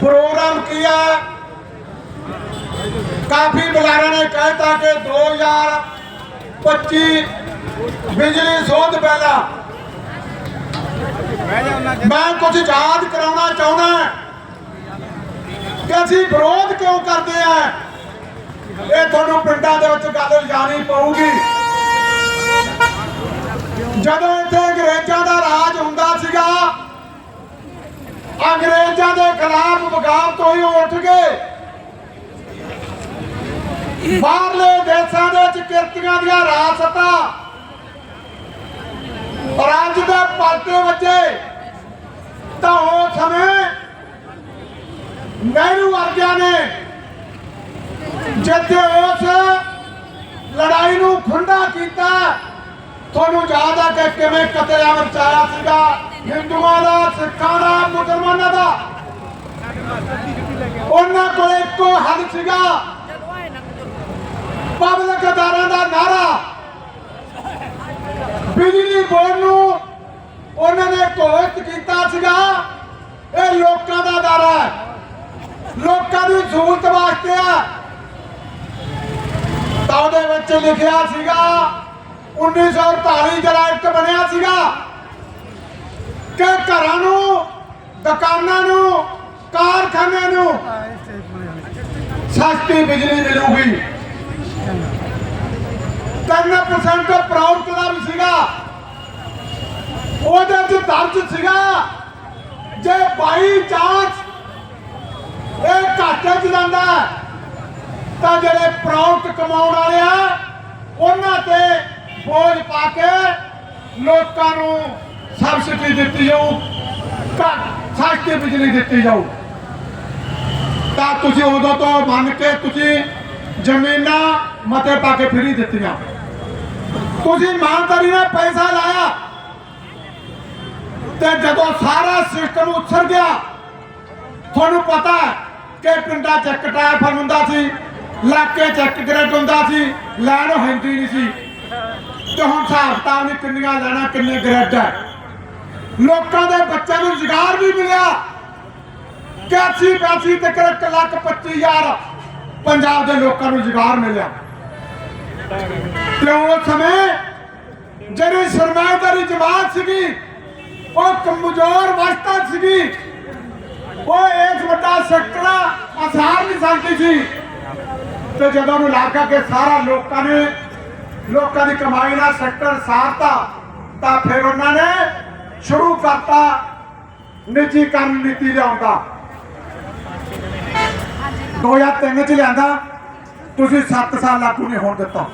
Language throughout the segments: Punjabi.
ਪ੍ਰੋਗਰਾਮ ਕੀਆ ਕਾਫੀ ਬੁਲਾਰਿਆਂ ਨੇ ਕਹਿਤਾ ਕਿ 2025 ਬਿਜਲੀ ਸੋਧ ਪਹਿਲਾ। ਮੈਂ ਕੁਝ ਯਾਦ ਕਰਾਉਣਾ ਚਾਹੁੰਦਾ ਕਿ ਅਸੀਂ ਵਿਰੋਧ ਕਿਉਂ ਕਰਦੇ ਆ ਇਹ ਤੁਹਾਨੂੰ ਪਿੰਡਾਂ ਦੇ ਵਿੱਚ ਗੱਲ ਜਾਣੀ ਪਊਗੀ। ਜਦੋਂ ਇੱਥੇ ਅੰਗਰੇਜ਼ਾਂ ਦਾ ਰਾਜ ਹੁੰਦਾ ਸੀਗਾ, ਅੰਗਰੇਜ਼ਾਂ ਦੇ ਖਿਲਾਫ ਬਗਾਵਤ ਹੋਈ ਉੱਠ ਗਏ। ਬਾਹਰਲੇ ਦੇਸ਼ਾਂ ਦੇ ਵਿੱਚ ਕਿਰਤੀਆਂ ਦੀਆਂ ਰਾਸਤਾ ਔਰ ਅੱਜ ਦੇ ਪਾਲਤੇ ਬੱਚੇ ਤਾਂ ਉਹ ਸਮੇਂ ਨਹਿਰੂ ਵਰਗਿਆਂ ਨੇ ਜਿੱਥੇ ਉਸ ਲੜਾਈ ਨੂੰ ਖੁੰਡਾ ਕੀਤਾ ਤੁਹਾਨੂੰ ਯਾਦ ਆ ਕਿ ਕਿਵੇਂ ਕਤਲੇਆਮ ਰਚਾਇਆ ਸੀਗਾ? ਹਿੰਦੂਆਂ ਦਾ, ਸਿੱਖਾਂ ਦਾ, ਮੁਸਲਮਾਨਾਂ ਦਾ। ਉਹਨਾਂ ਕੋਲ ਇੱਕੋ ਹੱਲ ਸੀਗਾ। ਪਬਲਿਕ ਅਦਾਰਿਆਂ ਦਾ ਨਾਰਾ ਬਿਜਲੀ ਬੋਰਡ ਨੂੰ ਉਹਨਾਂ ਨੇ ਘੋਸ਼ਿਤ ਕੀਤਾ ਸੀਗਾ। ਇਹ ਲੋਕਾਂ ਦਾ ਦਾਰਾ ਲੋਕਾਂ ਦੀ ਸਹੂਲਤ ਵਾਸਤੇ ਆ ਤਾਂ ਉਹਦੇ ਵਿੱਚ ਲਿਖਿਆ ਸੀਗਾ 1948 ਜਿਹੜਾ ਐਕਟ ਬਣਿਆ ਸੀਗਾ ਕਿ ਘਰਾਂ ਨੂੰ, ਦੁਕਾਨਾਂ ਨੂੰ, ਕਾਰਖਾਨਿਆਂ ਨੂੰ ਸਸਤੀ ਬਿਜਲੀ ਮਿਲੂਗੀ। 3% ਪ੍ਰਾਊਡ ਕਲੱਬ ਸੀਗਾ। ਉਹਦੇ ਚ ਦਰਜ ਸੀਗਾ ਜੇ ਬਾਈ ਚਾਂਸ ਇਹ ਘਾਟੇ ਚ ਜਾਂਦਾ ਤਾਂ ਜਿਹੜੇ ਪ੍ਰਾਊਡ ਕਮਾਉਣ ਵਾਲੇ ਆ, ਉਹਨਾਂ ਤੇ ਪਾ ਕੇ ਲੋਕਾਂ ਨੂੰ ਸਬਸਿਡੀ ਦਿੱਤੀ ਜਾਊ, ਘੱਟ ਸਸਤੀ ਬਿਜਲੀ ਦਿੱਤੀ ਜਾਊ। ਤਾਂ ਤੁਸੀਂ ਉਦੋਂ ਤੋਂ ਮੰਨ ਕੇ ਤੁਸੀਂ ਜ਼ਮੀਨਾਂ ਮਤੇ ਪਾ ਕੇ ਫਰੀ ਦਿੱਤੀਆਂ। ਤੁਸੀਂ ਇਮਾਨਦਾਰੀ ਨਾਲ ਪੈਸਾ ਲਾਇਆ। ਤੇ ਜਦੋਂ ਸਾਰਾ ਸਿਸਟਮ ਉਛੜ ਗਿਆ, ਤੁਹਾਨੂੰ ਪਤਾ ਕਿ ਪਿੰਡਾਂ ਚ ਇੱਕ ਟੈਲੀਫੋਨ ਹੁੰਦਾ ਸੀ, ਇਲਾਕੇ ਚ ਇੱਕ ਗ੍ਰਿਡ ਹੁੰਦਾ ਸੀ, ਲੈਣ ਹੁੰਦੀ ਨਹੀਂ ਸੀ। ਤੇ ਹੁਣ ਹਿਸਾਬ ਕਿਤਾਬ ਕਿੰਨੀਆਂ ਲੈਣਾ ਕਿੰਨੇ ਗ੍ਰਿਡ ਹੈ ਲੋਕਾਂ ਦੇ ਬੱਚਿਆਂ ਨੂੰ ਰੁਜ਼ਗਾਰ ਵੀ ਮਿਲਿਆ। 81 82 ਤੱਕ 1 ਲੱਖ 25 ਪੰਜਾਬ ਦੇ ਲੋਕਾਂ ਨੂੰ ਰੁਜ਼ਗਾਰ ਮਿਲਿਆ। ਤੇ ਉਸ ਸਮੇਂ ਜਿਹੜੀ ਸਰਮਾਇਦਾਰੀ ਜਮਾਤ ਸੀਗੀ, ਉਹ ਕਮਜ਼ੋਰ ਅਵਸਥਾ ਸੀਗੀ। ਉਹ ਇਸ ਵੱਡਾ ਸੈਕਟਰ ਅਸਾਰ ਨਹੀਂ ਸਕਦੀ ਸੀ। ਤੇ ਜਦੋਂ ਨੂੰ ਲੱਗਾ ਕਿ ਸਾਰਾ ਲੋਕਾਂ ਨੇ ਲੋਕਾਂ ਦੀ ਕਮਾਈ ਦਾ ਸੈਕਟਰ ਸਾਰਤਾ, ਤਾਂ ਫਿਰ ਉਹਨਾਂ ਨੇ ਸ਼ੁਰੂ ਕਰਤਾ ਨਿੱਜੀਕਰਨ ਨੀਤੀ ਲਿਆਉਂਦਾ 2003 ਚ ਲਿਆਂਦਾ, ਤੁਸੀਂ 7 ਸਾਲ ਲਾਗੂ ਨਹੀਂ ਹੋਣ ਦਿੱਤਾ।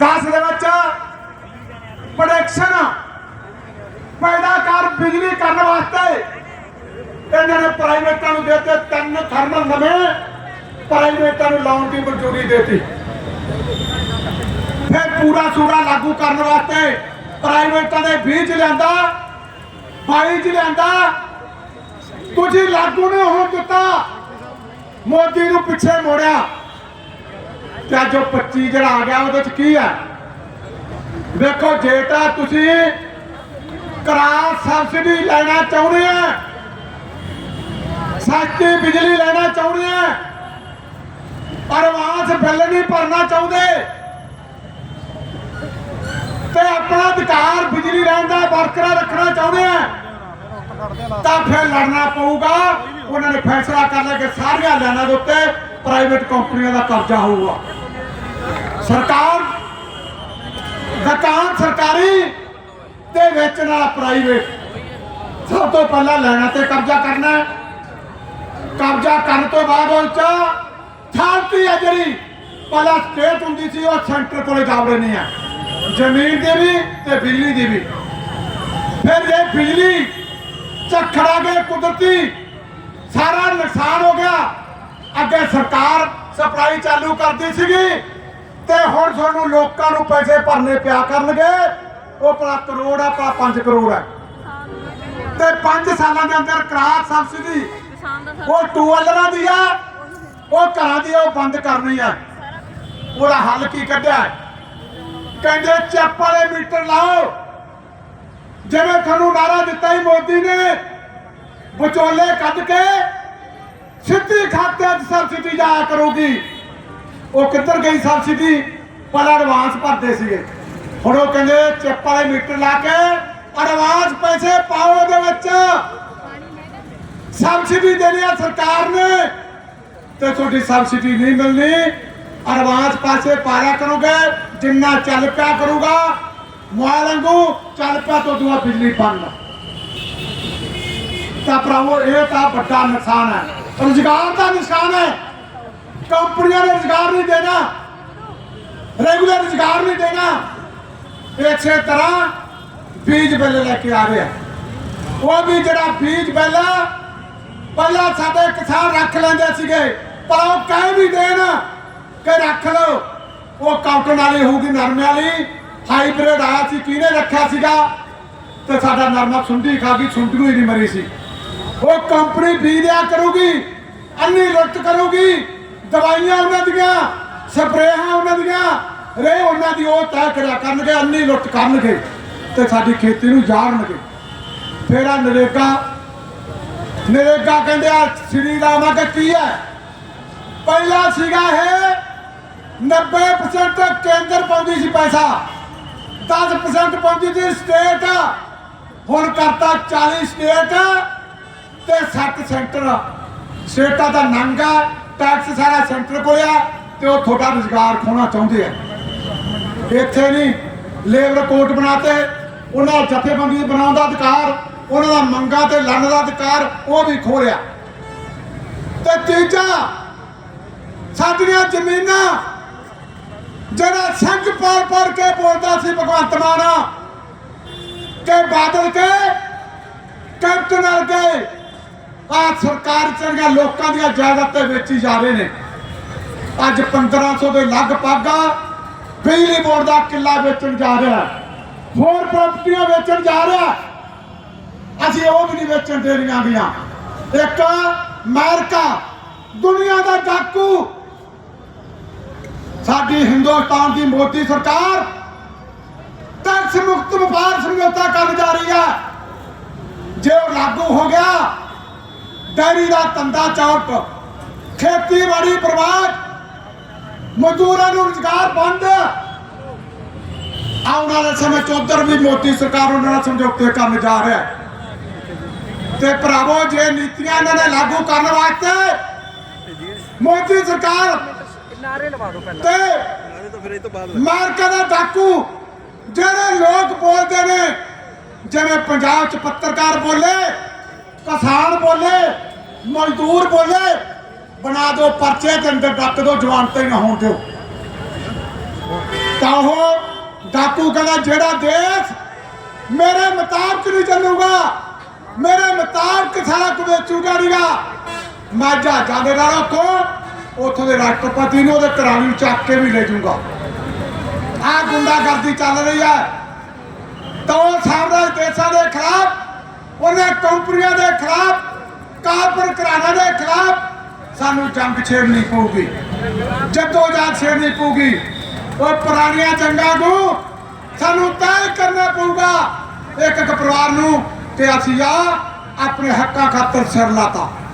10 ਦੇ ਵਿੱਚ ਪ੍ਰੋਡਕਸ਼ਨ ਪੈਦਾ ਕਰ ਬਿਜਲੀ ਕਰਨ ਵਾਸਤੇ। ਇਹਨਾਂ ਨੇ ਪ੍ਰਾਈਵੇਟਾਂ ਨੂੰ ਦੇਤੇ ਤਿੰਨ ਥਰਮਲ ਨਵੇਂ ਪ੍ਰਾਈਵੇਟਾਂ ਨੂੰ ਲਾਉਣ ਦੀ ਮਨਜ਼ੂਰੀ ਦੇਤੀ। ਫਿਰ ਪੂਰਾ ਸੂਰਾ ਲਾਗੂ ਕਰਨ ਵਾਸਤੇ ਪ੍ਰਾਈਵੇਟਾਂ ਦੇ ਬੀਜ ਲਿਆਂਦਾ ਬਾਈਜ ਲਿਆਂਦਾ। ਤੁਸੀਂ ਲਾਗੂ ਨਹੀਂ ਹੋਣ ਦਿੱਤਾ। ਮੋਦੀ ਨੂੰ ਪਿੱਛੇ ਮੋੜਿਆ। ਤੇ ਅੱਜ 25 ਜਿਹੜਾ ਆ ਗਿਆ, ਉਹਦੇ ਚ ਕੀ ਹੈ ਦੇਖੋ ਜੇ ਤਾਂ ਤੁਸੀਂ ਕਰਾ ਸਬਸਿਡੀ ਲੈਣਾ ਚਾਹੁੰਦੇ ਆ, ਸਸਤੀ ਬਿਜਲੀ ਲੈਣਾ ਚਾਹੁੰਦੇ ਆ ਐਡਵਾਂਸ ਬਿੱਲ ਨਹੀਂ ਭਰਨਾ ਚਾਹੁੰਦੇ ਤੇ ਆਪਣਾ ਅਧਿਕਾਰ ਬਿਜਲੀ ਲੈਣ ਦਾ ਬਰਕਰਾਰ ਰੱਖਣਾ ਚਾਹੁੰਦੇ ਆ, ਤਾਂ ਫਿਰ ਲੜਨਾ ਪਊਗਾ। ਉਹਨਾਂ ਨੇ ਫੈਸਲਾ ਕਰ ਲਿਆ ਕਿ ਸਾਰੀਆਂ ਲਾਈਨਾਂ ਦੇ ਉੱਤੇ ਪ੍ਰਾਈਵੇਟ ਕੰਪਨੀਆਂ ਦਾ ਕਬਜ਼ਾ ਹੋਊਗਾ। ਸਰਕਾਰ ਦੁਕਾਨ ਸਰਕਾਰੀ ਤੇ ਵੇਚਣ ਵਾਲਾ ਪ੍ਰਾਈਵੇਟ ਸਭ ਤੋਂ ਪਹਿਲਾਂ ਲੈਣਾ ਤੇ ਕਬਜ਼ਾ ਕਰਨਾ ਕਬਜ਼ਾ ਕਰਨ ਤੋਂ ਬਾਅਦ ਉਹ ਚ ਥਾਲਤੀ ਹੈ ਜਿਹੜੀ। ਪਹਿਲਾਂ ਸਟੇਟ ਹੁੰਦੀ ਸੀ, ਉਹ ਸੈਂਟਰ ਕੋਲੇ ਜਾਵੜੇ ਨਹੀਂ ਆ ਜ਼ਮੀਨ ਦੀ ਵੀ ਤੇ ਬਿਜਲੀ ਦੀ ਵੀ। ਫਿਰ ਇਹ ਬਿਜਲੀ ਝਖੜਾ ਗਏ ਕੁਦਰਤੀ ਸਾਰਾ ਨੁਕਸਾਨ ਹੋ ਗਿਆ ਅੱਗੇ ਸਰਕਾਰ ਸਪਲਾਈ ਚਾਲੂ ਕਰਦੀ ਸੀਗੀ ਤੇ ਹੁਣ ਤੁਹਾਨੂੰ ਲੋਕਾਂ ਨੂੰ ਪੈਸੇ ਭਰਨੇ ਪਿਆ ਕਰਨਗੇ। ਉਹ ਆਪਣਾ ਕਰੋੜ ਆ ਆਪਣਾ 5 ਕਰੋੜ ਹੈ ਤੇ 5 ਸਾਲਾਂ ਦੇ ਅੰਦਰ ਕਰਾਰ ਸਬਸਿਡੀ ਕਿਸਾਨ ਦਾ ਉਹ ਟੂਅਲਰਾਂ ਦੀ ਆ ਉਹ ਘਰਾਂ ਦੀ ਆ, ਉਹ ਬੰਦ ਕਰਨੀ ਆ। ਉਹਦਾ ਹੱਲ ਕੀ ਕੱਢਿਆ? ਕਹਿੰਦੇ ਚੱਪ ਵਾਲੇ ਮੀਟਰ ਲਾਓ। ਜਿਵੇਂ ਤੁਹਾਨੂੰ ਨਾਰਾ ਦਿੱਤਾ ਵਿਚੋਲੇ ਕੱਢ ਕੇ ਸਿੱਧੀ ਖਾਤੇ 'ਚ ਸਬਸਿਡੀ ਜਾਇਆ ਕਰੂਗੀ। ਉਹ ਕਿੱਧਰ ਗਈ ਸਬਸਿਡੀ ਪਹਿਲਾਂ ਐਡਵਾਂਸ ਭਰਦੇ ਸੀਗੇ। ਹੁਣ ਉਹ ਕਹਿੰਦੇ ਚਿੱਪ ਵਾਲੇ ਮੀਟਰ ਲਾ ਕੇ ਐਡਵਾਂਸ ਪੈਸੇ ਪਾਓ ਉਹਦੇ ਵਿੱਚ। ਸਬਸਿਡੀ ਦੇਣੀ ਆ ਸਰਕਾਰ ਨੇ ਤੇ ਤੁਹਾਡੀ ਸਬਸਿਡੀ ਨਹੀਂ ਮਿਲਣੀ। ਐਡਵਾਂਸ ਪੈਸੇ ਪਾਇਆ ਕਰੋਗੇ। ਜਿੰਨਾ ਚੱਲ ਪਿਆ ਕਰੂਗਾ ਮੋਬਾਈਲ ਚੱਲ ਪਿਆ ਤੋਂ ਦੁਆ ਬਿਜਲੀ ਬੰਦ ਤਾਂ ਭਰਾਵੋ, ਇਹ ਤਾਂ ਵੱਡਾ ਨੁਕਸਾਨ ਹੈ। ਰੁਜ਼ਗਾਰ ਦਾ ਨੁਕਸਾਨ ਹੈ। ਕੰਪਨੀਆਂ ਨੇ ਰੁਜ਼ਗਾਰ ਨਹੀਂ ਦੇਣਾ। ਰੈਗੂਲਰ ਰੁਜ਼ਗਾਰ ਨਹੀਂ ਦੇਣਾ। ਇਸੇ ਤਰ੍ਹਾਂ ਬੀਜ ਬਿੱਲ ਲੈ ਕੇ ਆ ਰਿਹਾ। ਉਹ ਵੀ ਜਿਹੜਾ ਬੀਜ ਬਿੱਲ ਪਹਿਲਾਂ ਸਾਡੇ ਕਿਸਾਨ ਰੱਖ ਲੈਂਦੇ ਸੀਗੇ, ਪਰ ਉਹ ਕਹਿ ਵੀ ਦੇਣ ਕਿ ਰੱਖ ਲਓ। ਉਹ ਕਾਟਨ ਵਾਲੀ ਹੋਊਗੀ ਨਰਮੇ ਵਾਲੀ। ਹਾਈਬ੍ਰਿਡ ਆਇਆ ਸੀ, ਕਿਹਨੇ ਰੱਖਿਆ ਸੀਗਾ? ਤੇ ਸਾਡਾ ਨਰਮਾ ਸੁੰਡੀ ਖਾ ਗਈ, ਸੁੰਡੀ ਹੀ ਨਹੀਂ ਮਰੀ ਸੀ। ਉਹ ਕੰਪਨੀ ਬੀਜ ਕਰੂਗੀ, ਅੰਨੀ ਲੁੱਟ ਕਰੂਗੀ, ਦਵਾਈਆਂ ਉਹਨਾਂ ਦੀਆਂ, ਸਪਰੇਹਾਂ ਉਹਨਾਂ ਦੀਆਂ ਰੇ ਉਹਨਾਂ ਦੀ ਉਹ ਤੈਅ ਕਰਿਆ ਕਰਨਗੇ, ਅੰਨੀ ਲੁੱਟ ਕਰਨਗੇ ਤੇ ਸਾਡੀ ਖੇਤੀ ਨੂੰ ਜਾਣਨਗੇ। ਫੇਰ ਆ ਨਰੇਗਾ ਨਰੇਗਾ ਕਹਿੰਦੇ ਆ, ਸ੍ਰੀ ਰਾਮਾ ਦਾ ਕੀ ਹੈ? ਪਹਿਲਾ ਸੀਗਾ ਇਹ 90% ਕੇਂਦਰ ਪਾਉਂਦੀ ਸੀ ਪੈਸਾ। 10% ਪਾਉਂਦੀ ਸੀ ਸਟੇਟ ਹੁਣ ਕਰਤਾ 40 ਸਟੇਟ ਤੇ 60 ਸੈਂਟਰ। ਸਟੇਟਾਂ ਦਾ ਨੰਗਾ ਟੈਕਸ ਸਾਰਾ ਸੈਂਟਰ ਕੋਲ ਆ ਤੇ ਉਹ ਤੁਹਾਡਾ ਰੁਜ਼ਗਾਰ ਖੋਣਾ ਚਾਹੁੰਦੇ ਆ। ਇੱਥੇ ਨਹੀਂ ਲੇਬਰ ਕੋਰਟ ਬਣਾਤੇ, ਉਹਨਾਂ ਜਥੇਬੰਦੀ ਬਣਾਉਣ ਦਾ ਅਧਿਕਾਰ, ਉਹਨਾਂ ਦਾ ਮੰਗਾ ਤੇ ਲੜਨ ਦਾ ਅਧਿਕਾਰ, ਉਹ ਵੀ ਖੋਲਿਆ ਤੇ ਤੀਜਾ, ਸਾਡੀਆਂ ਜ਼ਮੀਨਾਂ ਜਿਹੜਾ ਸੰਗ ਪਾੜ ਪਾੜ ਕੇ ਬੋਲਦਾ ਸੀ ਭਗਵੰਤ ਮਾਨ ਕਿ ਬਾਦਲ ਕੇ ਕੈਪਟਨ ਵਰਗੇ ਆ ਸਰਕਾਰ ਚੰਗਾ ਲੋਕਾਂ ਦੀਆਂ ਜਾਇਦਾਦਾਂ ਵੇਚੀ ਜਾ ਰਹੇ ਨੇ। ਅੱਜ 1500 ਦੇ ਲਗਭਗ ਬਿਜਲੀ ਬੋਰਡ ਦਾ ਕਿੱਲਾ ਵੇਚਣ ਜਾ ਰਿਹਾ ਹੋਰ ਪ੍ਰਾਪਰਟੀਆਂ ਵੇਚਣ ਜਾ ਰਿਹਾ ਅਸੀਂ ਉਹ ਵੀ ਨਹੀਂ ਵੇਚਣ ਦੇ ਰਹੀਆਂ ਗਈਆਂ। ਇੱਕ ਅਮਰੀਕਾ, ਦੁਨੀਆ ਦਾ ਡਾਕੂ ਸਾਡੀ ਹਿੰਦੁਸਤਾਨ ਦੀ ਮੋਦੀ ਸਰਕਾਰ ਟੈਕਸ ਮੁਕਤ ਵਪਾਰ ਸਮਝੌਤਾ ਕਰਨ ਜਾ ਰਹੀ ਹੈ। ਜੇ ਉਹ ਲਾਗੂ ਹੋ ਗਿਆ, ਡੈਰੀ ਦਾ ਧੰਦਾ ਚੌਟ ਖੇਤੀਬਾੜੀ ਬਰਬਾਦ ਮਜ਼ਦੂਰਾਂ ਨੂੰ ਰੁਜ਼ਗਾਰ ਬੰਦ ਆਉਣ ਵਾਲੇ ਸਮੇਂ ਚ ਉਧਰ ਵੀ ਮੋਦੀ ਸਰਕਾਰ ਉਹਨਾਂ ਨਾਲ ਸਮਝੌਤੇ ਕਰਨ ਜਾ ਰਿਹਾ ਤੇ ਭਰਾਵੋ, ਜੇ ਨੀਤੀਆਂ ਇਹਨਾਂ ਨੇ ਲਾਗੂ ਕਰਨ ਵਾਸਤੇ ਮੋਦੀ ਸਰਕਾਰ ਨਾਰੇ ਲਵਾ ਦਿਓ ਪਹਿਲਾਂ। ਤੇ ਨਾਲੇ ਤਾਂ ਫਿਰ ਇਹ ਤੋਂ ਬਾਅਦ ਮਾਰਕਾ ਦਾ ਡਾਕੂ ਜਿਹੜੇ ਲੋਕ ਬੋਲਦੇ ਨੇ ਜਿਵੇਂ ਪੰਜਾਬ ਚ ਪੱਤਰਕਾਰ ਬੋਲੇ ਕਿਸਾਨ ਬੋਲੇ ਮਜ਼ਦੂਰ ਬੋਲੇ ਬਣਾ ਦਿਓ ਪਰਚੇ ਦੇ ਅੰਦਰ ਡੱਕ ਦਿਓ ਜਵਾਨ ਤੇ ਨਾ ਹੋਣ ਦਿਓ। ਤਾਂ ਉਹ ਡਾਕੂ ਕਹਿੰਦਾ ਜਿਹੜਾ ਦੇਸ਼ ਮੇਰੇ ਮੁਤਾਬਕ ਨਹੀਂ ਚੱਲੂਗਾ ਮੇਰੇ ਮੁਤਾਬਕ ਸਾਰਾ ਕੁਝ ਵੇਚੂਗਾ ਨਹੀਂਗਾ ਮੈਂ ਜਹਾਜ਼ਾਂ ਦੇ ਨਾਲ ਉੱਥੋਂ ਦੇ ਰਾਸ਼ਟਰਪਤੀ ਨੂੰ ਉਹਦੇ ਘਰਾਂ ਨੂੰ ਚੱਕ ਕੇ ਵੀ ਲੈ ਜਾਊਗਾ। ਆ ਗੁੰਡਾਗਰਦੀ ਚੱਲ ਰਹੀ ਹੈ। ਤਾਂ ਸਾਮਰਾਜ ਦੇਸ਼ਾਂ ਦੇ ਖਿਲਾਫ, ਉਹਨੇ ਕੰਪਨੀਆਂ ਦੇ ਖਿਲਾਫ, ਕਾਰਪੋਰੇਟ ਘਰਾਣਿਆਂ ਦੇ ਖਿਲਾਫ ਸਾਨੂੰ ਜੰਗ ਛੇੜਨੀ ਪਊਗੀ। ਜਦੋਂ ਜਹਾਦ ਛੇੜਨੀ ਪਊਗੀ। ਉਹ ਪੁਰਾਣੀਆਂ ਜੰਗਾਂ ਨੂੰ ਸਾਨੂੰ ਤੈਅ ਕਰਨਾ ਪਊਗਾ। ਇੱਕ ਇੱਕ ਪਰਿਵਾਰ ਨੂੰ ਤੇ ਅਸੀਂ ਆ ਆਪਣੇ ਹੱਕਾਂ ਖਾਤਰ ਸਿਰ ਲਾਤਾ।